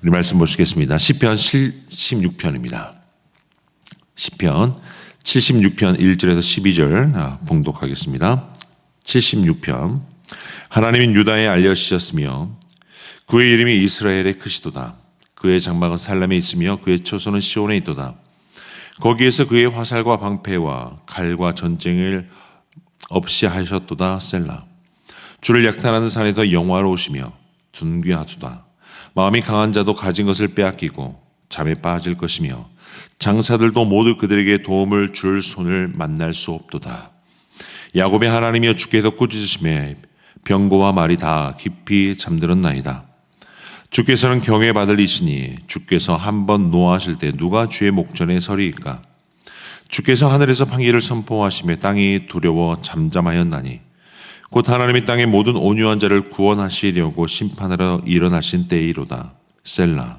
우리 말씀 보시겠습니다. 시편 76편입니다. 시편 76편 1절에서 12절 아, 봉독하겠습니다. 76편 하나님은 유다에 알려주셨으며 그의 이름이 이스라엘의 크시도다. 그의 장막은 살람에 있으며 그의 초소는 시온에 있도다. 거기에서 그의 화살과 방패와 칼과 전쟁을 없이 하셨도다 셀라. 주를 약탈하는 산에서 영화로우시며 존귀하도다. 마음이 강한 자도 가진 것을 빼앗기고 잠에 빠질 것이며 장사들도 모두 그들에게 도움을 줄 손을 만날 수 없도다. 야곱의 하나님이여 주께서 꾸짖으심에 병고와 말이 다 깊이 잠들었나이다. 주께서는 경외받을 이시니 주께서 한 번 노하실 때 누가 주의 목전에 서리이까? 주께서 하늘에서 판기를 선포하심에 땅이 두려워 잠잠하였나니 곧 하나님이 땅의 모든 온유한 자를 구원하시려고 심판하러 일어나신 때이로다. 셀라.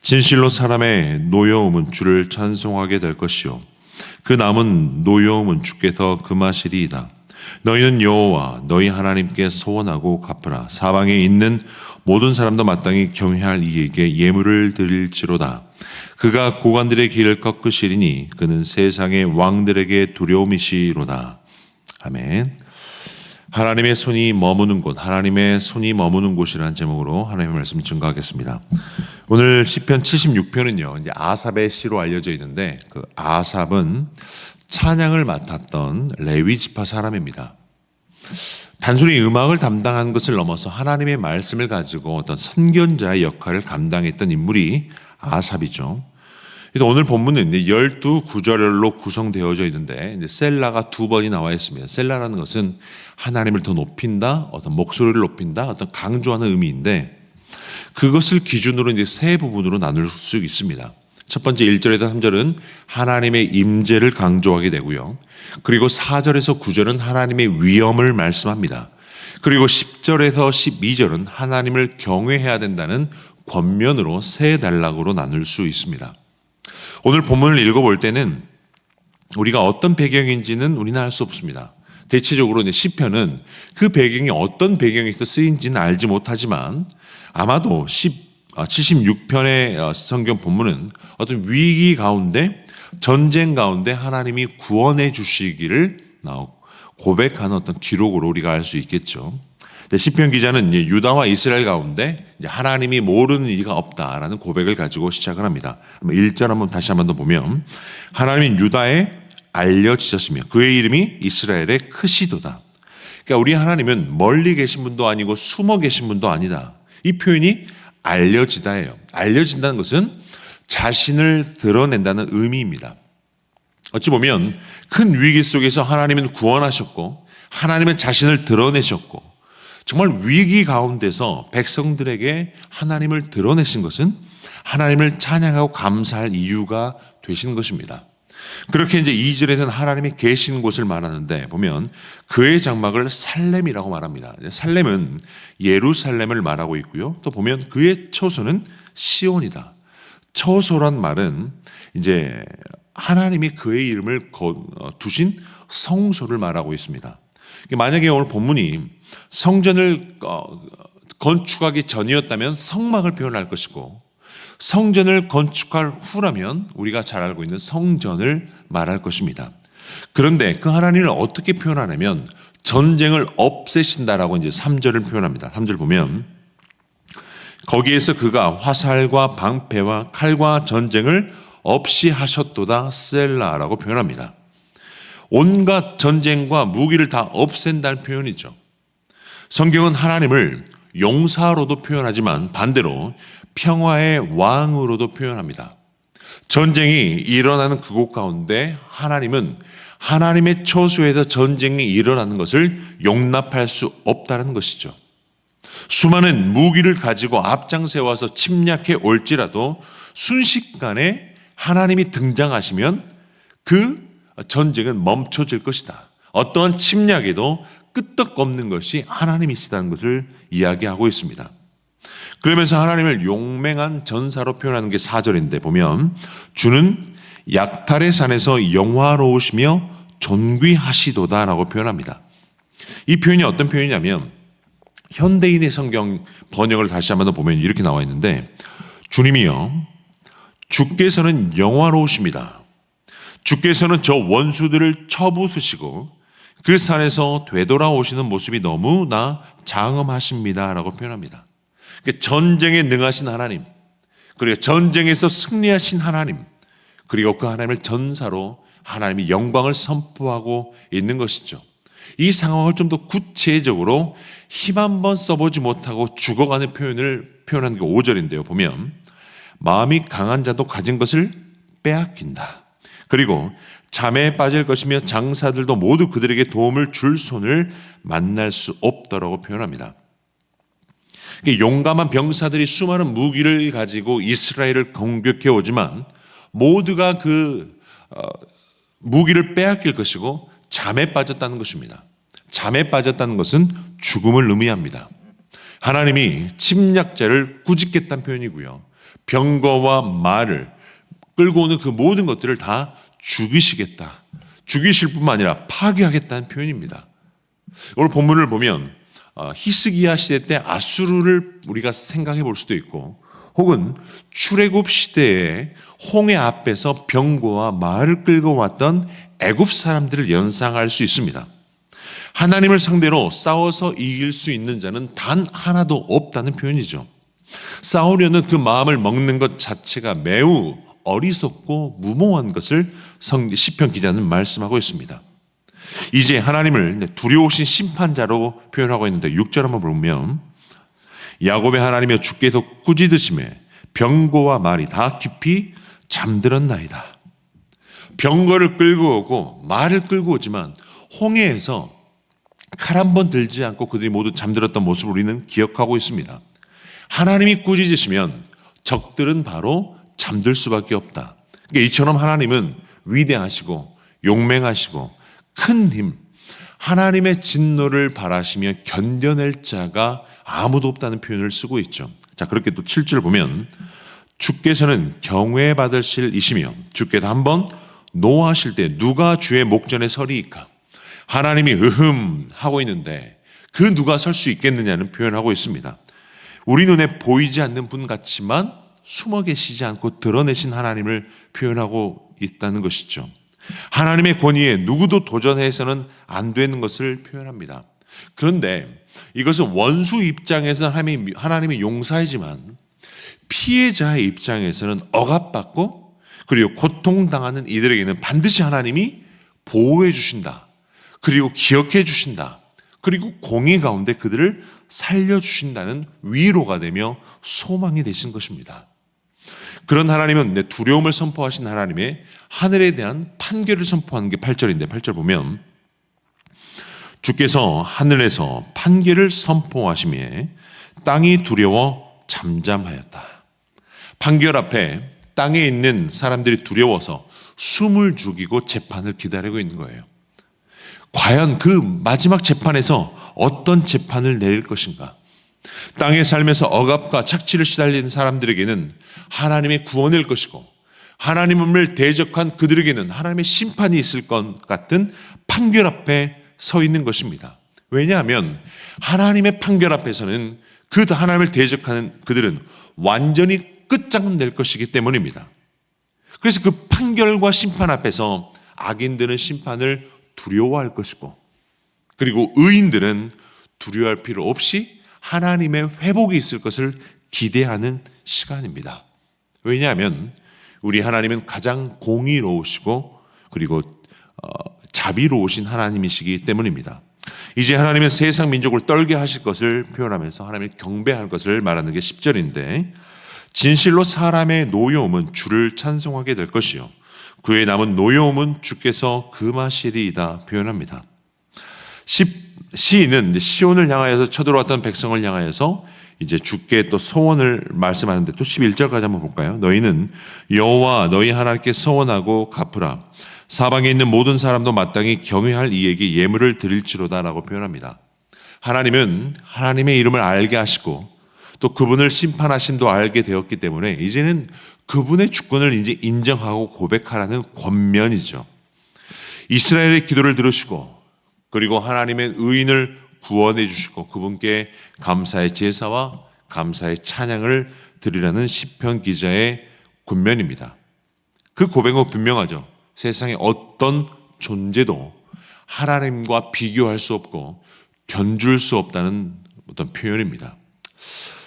진실로 사람의 노여움은 주를 찬송하게 될 것이요 그 남은 노여움은 주께서 금하시리이다. 너희는 여호와 너희 하나님께 소원하고 갚으라. 사방에 있는 모든 사람도 마땅히 경외할 이에게 예물을 드릴지로다. 그가 고관들의 길을 꺾으시리니 그는 세상의 왕들에게 두려움이시로다. 아멘. 하나님의 손이 머무는 곳, 하나님의 손이 머무는 곳이라는 제목으로 하나님의 말씀 증거하겠습니다. 오늘 시편 76편은요, 이제 아삽의 시로 알려져 있는데 그 아삽은 찬양을 맡았던 레위 지파 사람입니다. 단순히 음악을 담당한 것을 넘어서 하나님의 말씀을 가지고 어떤 선견자의 역할을 감당했던 인물이 아삽이죠. 오늘 본문은 이제 12구절로 구성되어져 있는데 셀라가 두 번이 나와 있습니다. 셀라라는 것은 하나님을 더 높인다, 어떤 목소리를 높인다, 어떤 강조하는 의미인데 그것을 기준으로 이제 세 부분으로 나눌 수 있습니다. 첫 번째 1절에서 3절은 하나님의 임재를 강조하게 되고요. 그리고 4절에서 9절은 하나님의 위엄을 말씀합니다. 그리고 10절에서 12절은 하나님을 경외해야 된다는 권면으로 세 단락으로 나눌 수 있습니다. 오늘 본문을 읽어볼 때는 우리가 어떤 배경인지는 우리는 알 수 없습니다. 대체적으로 시편은 그 배경이 어떤 배경에서 쓰인지는 알지 못하지만 아마도 10, 76편의 성경 본문은 어떤 위기 가운데 전쟁 가운데 하나님이 구원해 주시기를 고백하는 어떤 기록으로 우리가 알 수 있겠죠. 시편 기자는 유다와 이스라엘 가운데 하나님이 모르는 이가 없다라는 고백을 가지고 시작을 합니다. 1절 한번 다시 한번 더 보면 하나님은 유다에 알려지셨으며 그의 이름이 이스라엘의 크시도다. 그러니까 우리 하나님은 멀리 계신 분도 아니고 숨어 계신 분도 아니다. 이 표현이 알려지다예요. 알려진다는 것은 자신을 드러낸다는 의미입니다. 어찌 보면 큰 위기 속에서 하나님은 구원하셨고 하나님은 자신을 드러내셨고 정말 위기 가운데서 백성들에게 하나님을 드러내신 것은 하나님을 찬양하고 감사할 이유가 되신 것입니다. 그렇게 이제 2절에서는 하나님이 계신 곳을 말하는데 보면 그의 장막을 살렘이라고 말합니다. 살렘은 예루살렘을 말하고 있고요. 또 보면 그의 처소는 시온이다. 처소란 말은 이제 하나님이 그의 이름을 어, 두신 성소를 말하고 있습니다. 만약에 오늘 본문이 성전을 어, 건축하기 전이었다면 성막을 표현할 것이고 성전을 건축할 후라면 우리가 잘 알고 있는 성전을 말할 것입니다. 그런데 그 하나님을 어떻게 표현하냐면 전쟁을 없애신다라고 이제 3절을 표현합니다. 3절 보면 거기에서 그가 화살과 방패와 칼과 전쟁을 없이 하셨도다 셀라라고 표현합니다. 온갖 전쟁과 무기를 다 없앤다는 표현이죠. 성경은 하나님을 용사로도 표현하지만 반대로 평화의 왕으로도 표현합니다. 전쟁이 일어나는 그곳 가운데 하나님은 하나님의 처소에서 전쟁이 일어나는 것을 용납할 수 없다는 것이죠. 수많은 무기를 가지고 앞장세워서 침략해 올지라도 순식간에 하나님이 등장하시면 그 전쟁은 멈춰질 것이다. 어떠한 침략에도 끄떡없는 것이 하나님이시다는 것을 이야기하고 있습니다. 그러면서 하나님을 용맹한 전사로 표현하는 게 4절인데 보면 주는 약탈의 산에서 영화로우시며 존귀하시도다라고 표현합니다. 이 표현이 어떤 표현이냐면 현대인의 성경 번역을 다시 한번 더 보면 이렇게 나와 있는데 주님이여 주께서는 영화로우십니다. 주께서는 저 원수들을 쳐부수시고 그 산에서 되돌아오시는 모습이 너무나 장엄하십니다라고 표현합니다. 그러니까 전쟁에 능하신 하나님, 그리고 전쟁에서 승리하신 하나님, 그리고 그 하나님을 전사로 하나님이 영광을 선포하고 있는 것이죠. 이 상황을 좀 더 구체적으로 힘 한 번 써보지 못하고 죽어가는 표현을 표현한 게 5절인데요. 보면 마음이 강한 자도 가진 것을 빼앗긴다. 그리고 잠에 빠질 것이며 장사들도 모두 그들에게 도움을 줄 손을 만날 수 없다라고 표현합니다. 용감한 병사들이 수많은 무기를 가지고 이스라엘을 공격해 오지만 모두가 그 어, 무기를 빼앗길 것이고 잠에 빠졌다는 것입니다. 잠에 빠졌다는 것은 죽음을 의미합니다. 하나님이 침략자를 꾸짖겠다는 표현이고요. 병거와 말을 끌고 오는 그 모든 것들을 다 죽이시겠다. 죽이실 뿐만 아니라 파괴하겠다는 표현입니다. 오늘 본문을 보면 어, 히스기야 시대 때 아수르를 우리가 생각해 볼 수도 있고 혹은 출애굽 시대에 홍해 앞에서 병거와 말을 끌고 왔던 애굽 사람들을 연상할 수 있습니다. 하나님을 상대로 싸워서 이길 수 있는 자는 단 하나도 없다는 표현이죠. 싸우려는 그 마음을 먹는 것 자체가 매우 어리석고 무모한 것을 성 시편 기자는 말씀하고 있습니다. 이제 하나님을 두려우신 심판자로 표현하고 있는데 6절 한번 보면 야곱의 하나님여 주께서 꾸짖으심에 병고와 말이 다 깊이 잠들었나이다. 병거를 끌고 오고 말을 끌고 오지만 홍해에서 칼 한 번 들지 않고 그들이 모두 잠들었던 모습을 우리는 기억하고 있습니다. 하나님이 꾸짖으시면 적들은 바로 잠들 수밖에 없다. 그러니까 이처럼 하나님은 위대하시고 용맹하시고 큰 힘, 하나님의 진노를 바라시며 견뎌낼 자가 아무도 없다는 표현을 쓰고 있죠. 자, 그렇게 또 7절 보면 주께서는 경외 받으실 이시며 주께서 한번 노하실 때 누가 주의 목전에 서리이까? 하나님이 으흠 하고 있는데 그 누가 설 수 있겠느냐는 표현하고 있습니다. 우리 눈에 보이지 않는 분 같지만 숨어 계시지 않고 드러내신 하나님을 표현하고 있다는 것이죠. 하나님의 권위에 누구도 도전해서는 안 되는 것을 표현합니다. 그런데 이것은 원수 입장에서는 하나님이, 하나님이 용사이지만 피해자의 입장에서는 억압받고 그리고 고통당하는 이들에게는 반드시 하나님이 보호해 주신다. 그리고 기억해 주신다. 그리고 공의 가운데 그들을 살려주신다는 위로가 되며 소망이 되신 것입니다. 그런 하나님은 두려움을 선포하신 하나님의 하늘에 대한 판결을 선포하는 게 8절인데 8절 보면 주께서 하늘에서 판결을 선포하심에 땅이 두려워 잠잠하였다. 판결 앞에 땅에 있는 사람들이 두려워서 숨을 죽이고 재판을 기다리고 있는 거예요. 과연 그 마지막 재판에서 어떤 재판을 내릴 것인가? 땅에 살면서 억압과 착취를 시달리는 사람들에게는 하나님의 구원일 것이고 하나님을 대적한 그들에게는 하나님의 심판이 있을 것 같은 판결 앞에 서 있는 것입니다. 왜냐하면 하나님의 판결 앞에서는 그 하나님을 대적하는 그들은 완전히 끝장낼 것이기 때문입니다. 그래서 그 판결과 심판 앞에서 악인들은 심판을 두려워할 것이고 그리고 의인들은 두려워할 필요 없이 하나님의 회복이 있을 것을 기대하는 시간입니다. 왜냐하면 우리 하나님은 가장 공의로우시고 그리고 어, 자비로우신 하나님이시기 때문입니다. 이제 하나님은 세상 민족을 떨게 하실 것을 표현하면서 하나님을 경배할 것을 말하는 게 10절인데 진실로 사람의 노여움은 주를 찬송하게 될 것이요 그의 남은 노여움은 주께서 금하시리이다 표현합니다. 시인은 시온을 향하여서 쳐들어왔던 백성을 향하여서 이제 주께 또 소원을 말씀하는데 또 11절까지 한번 볼까요? 너희는 여호와 너희 하나님께 소원하고 갚으라. 사방에 있는 모든 사람도 마땅히 경외할 이에게 예물을 드릴지로다라고 표현합니다. 하나님은 하나님의 이름을 알게 하시고 또 그분을 심판하심도 알게 되었기 때문에 이제는 그분의 주권을 이제 인정하고 고백하라는 권면이죠. 이스라엘의 기도를 들으시고 그리고 하나님의 의인을 구원해 주시고 그분께 감사의 제사와 감사의 찬양을 드리라는 시편 기자의 군면입니다. 그 고백은 분명하죠. 세상에 어떤 존재도 하나님과 비교할 수 없고 견줄 수 없다는 어떤 표현입니다.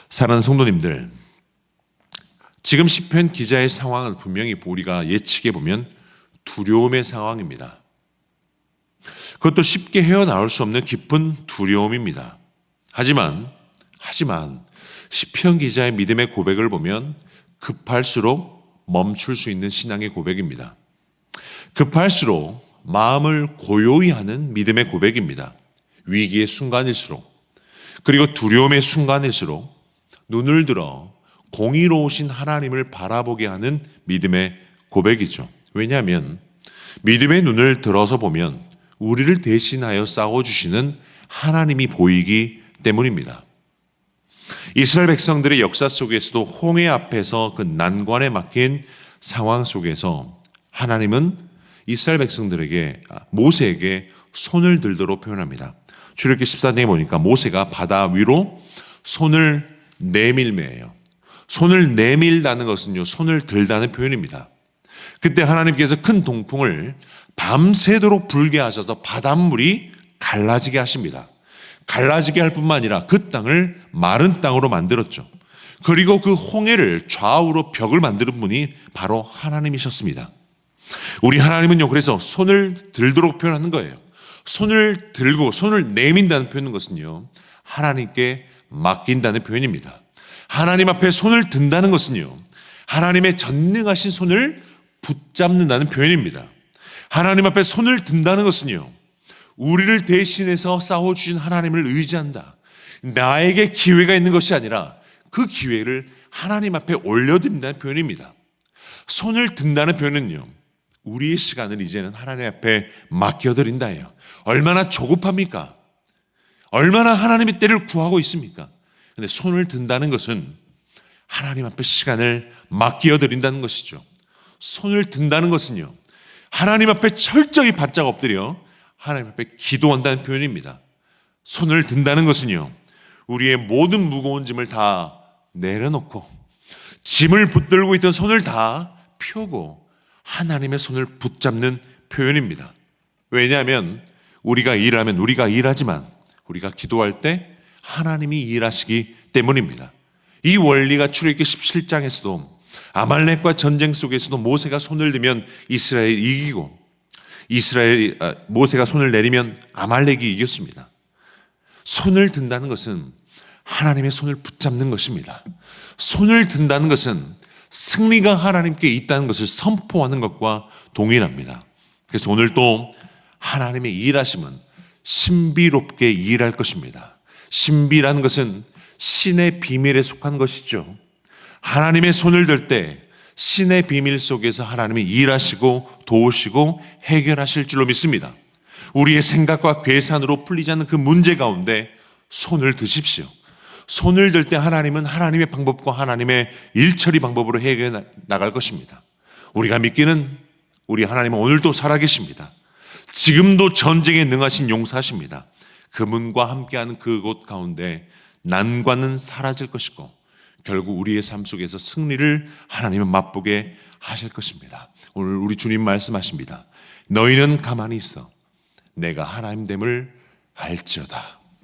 사랑하는 성도님들, 지금 시편 기자의 상황은 분명히 우리가 예측해 보면 두려움의 상황입니다. 그것도 쉽게 헤어나올 수 없는 깊은 두려움입니다. 하지만 하지만 시편 기자의 믿음의 고백을 보면 급할수록 멈출 수 있는 신앙의 고백입니다. 급할수록 마음을 고요히 하는 믿음의 고백입니다. 위기의 순간일수록 그리고 두려움의 순간일수록 눈을 들어 공의로우신 하나님을 바라보게 하는 믿음의 고백이죠. 왜냐하면 믿음의 눈을 들어서 보면 우리를 대신하여 싸워주시는 하나님이 보이기 때문입니다. 이스라엘 백성들의 역사 속에서도 홍해 앞에서 그 난관에 막힌 상황 속에서 하나님은 이스라엘 백성들에게 아, 모세에게 손을 들도록 표현합니다. 출애굽기 14장에 보니까 모세가 바다 위로 손을 내밀매예요. 손을 내밀다는 것은요, 손을 들다는 표현입니다. 그때 하나님께서 큰 동풍을 밤새도록 불게 하셔서 바닷물이 갈라지게 하십니다. 갈라지게 할 뿐만 아니라 그 땅을 마른 땅으로 만들었죠. 그리고 그 홍해를 좌우로 벽을 만드는 분이 바로 하나님이셨습니다. 우리 하나님은요, 그래서 손을 들도록 표현하는 거예요. 손을 들고 손을 내민다는 표현은 것은요, 하나님께 맡긴다는 표현입니다. 하나님 앞에 손을 든다는 것은요, 하나님의 전능하신 손을 붙잡는다는 표현입니다. 하나님 앞에 손을 든다는 것은요, 우리를 대신해서 싸워주신 하나님을 의지한다. 나에게 기회가 있는 것이 아니라 그 기회를 하나님 앞에 올려드린다는 표현입니다. 손을 든다는 표현은요, 우리의 시간을 이제는 하나님 앞에 맡겨드린다예요. 얼마나 조급합니까? 얼마나 하나님의 때를 구하고 있습니까? 근데 손을 든다는 것은 하나님 앞에 시간을 맡겨드린다는 것이죠. 손을 든다는 것은요, 하나님 앞에 철저히 바짝 엎드려 하나님 앞에 기도한다는 표현입니다. 손을 든다는 것은요, 우리의 모든 무거운 짐을 다 내려놓고, 짐을 붙들고 있던 손을 다 펴고, 하나님의 손을 붙잡는 표현입니다. 왜냐하면, 우리가 일하면 우리가 일하지만, 우리가 기도할 때 하나님이 일하시기 때문입니다. 이 원리가 출애굽기 17장에서도 아말렉과 전쟁 속에서도 모세가 손을 들면 이스라엘이 이기고 이스라엘 아, 모세가 손을 내리면 아말렉이 이겼습니다. 손을 든다는 것은 하나님의 손을 붙잡는 것입니다. 손을 든다는 것은 승리가 하나님께 있다는 것을 선포하는 것과 동일합니다. 그래서 오늘 또 하나님의 일하심은 신비롭게 일할 것입니다. 신비라는 것은 신의 비밀에 속한 것이죠. 하나님의 손을 들 때 신의 비밀 속에서 하나님이 일하시고 도우시고 해결하실 줄로 믿습니다. 우리의 생각과 계산으로 풀리지 않는 그 문제 가운데 손을 드십시오. 손을 들 때 하나님은 하나님의 방법과 하나님의 일처리 방법으로 해결해 나갈 것입니다. 우리가 믿기는 우리 하나님은 오늘도 살아계십니다. 지금도 전쟁에 능하신 용사십니다. 그분과 함께하는 그곳 가운데 난관은 사라질 것이고 결국 우리의 삶 속에서 승리를 하나님은 맛보게 하실 것입니다. 오늘 우리 주님 말씀하십니다. 너희는 가만히 있어. 내가 하나님 됨을 알지어다.